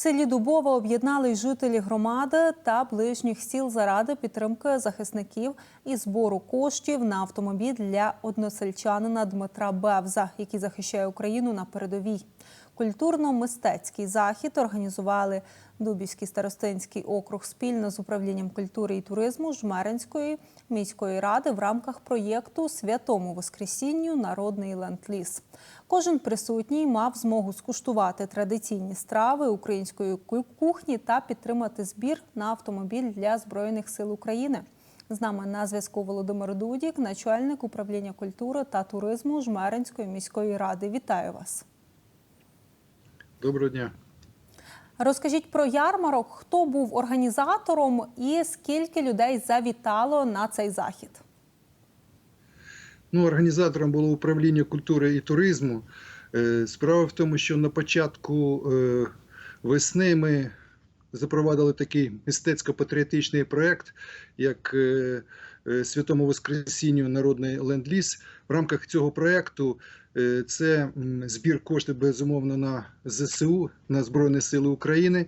селі Дубова об'єднали жителі громади та ближніх сіл заради підтримки захисників і збору коштів на автомобіль для односельчанина Дмитра Бевза, який захищає Україну на передовій. Культурно-мистецький захід організували Дубівський старостинський округ спільно з управлінням культури і туризму Жмеринської міської ради в рамках проєкту Святому Воскресінню Народний ленд-ліз. Кожен присутній мав змогу скуштувати традиційні страви української кухні та підтримати збір на автомобіль для Збройних сил України. З нами на зв'язку Володимир Дудік, начальник управління культури та туризму Жмеринської міської ради. Вітаю вас. Доброго дня. Розкажіть про ярмарок, хто був організатором і скільки людей завітало на цей захід. Ну, організатором було управління культури і туризму. Е, Справа в тому, що на початку е, весни ми запровадили такий мистецько-патріотичний проєкт, як е, Святому Воскресінню Народний ленд-ліз. В рамках цього проєкту е, це збір коштів безумовно на ЗСУ, на Збройні Сили України.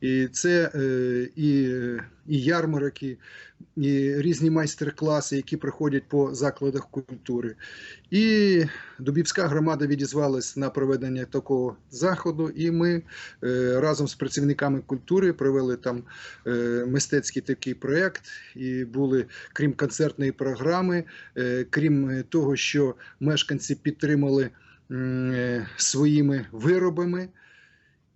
І це е, і, і ярмарки, і різні майстер-класи, які проходять по закладах культури. І Дубівська громада відізвалась на проведення такого заходу, і ми е, разом з працівниками культури провели там е, мистецький такий проєкт. І були, крім концертної програми, крім того, що мешканці підтримали своїми виробами.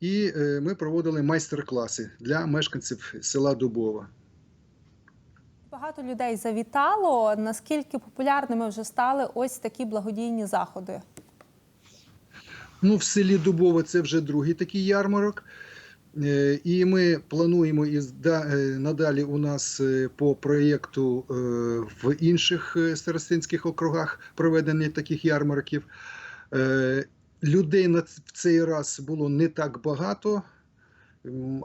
І е, ми проводили майстер-класи для мешканців села Дубова. Багато людей завітало. Наскільки популярними вже стали ось такі благодійні заходи? Ну, в селі Дубове це вже другий такий ярмарок. Е, І ми плануємо і е, надалі у нас по проєкту в інших старостинських округах проведення таких ярмарків. Людей на в цей раз було не так багато,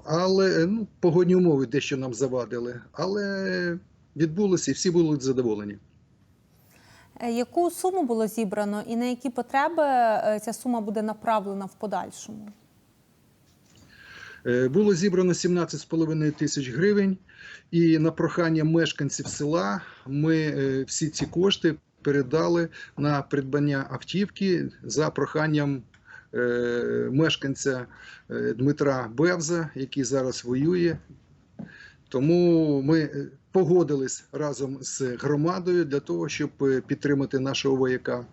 але е, ну, погодні умови дещо нам завадили. Але відбулося і всі були задоволені. Е, Яку суму було зібрано і на які потреби е, ця сума буде направлена в подальшому? Було зібрано 17,5 тисяч гривень, і на прохання мешканців села ми всі ці кошти передали на придбання автівки за проханням е, мешканця е, Дмитра Бевза, який зараз воює. Тому ми е, погодились разом з громадою для того, щоб підтримати нашого вояка.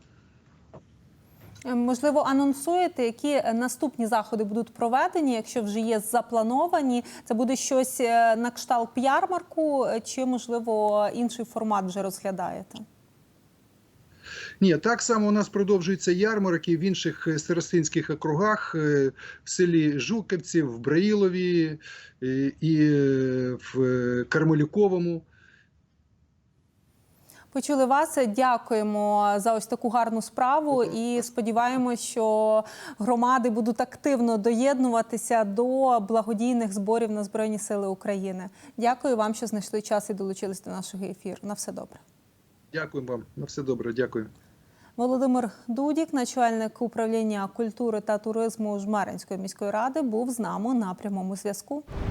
Можливо, анонсуєте, які наступні заходи будуть проведені, якщо вже є заплановані. Це буде щось на кшталт ярмарку, чи можливо інший формат вже розглядаєте? Ні, так само у нас продовжуються ярмарки в інших е, старостинських округах, е, в селі Жуківці, в Браїлові е, і в Кармелюковому. Почули вас. Дякуємо за ось таку гарну справу і сподіваємось, що громади будуть активно доєднуватися до благодійних зборів на Збройні Сили України. Дякую вам, що знайшли час і долучились до нашого ефіру. На все добре. Дякую вам. На все добре, дякую. Володимир Дудік, начальник управління культури та туризму Жмеринської міської ради, був з нами на прямому зв'язку.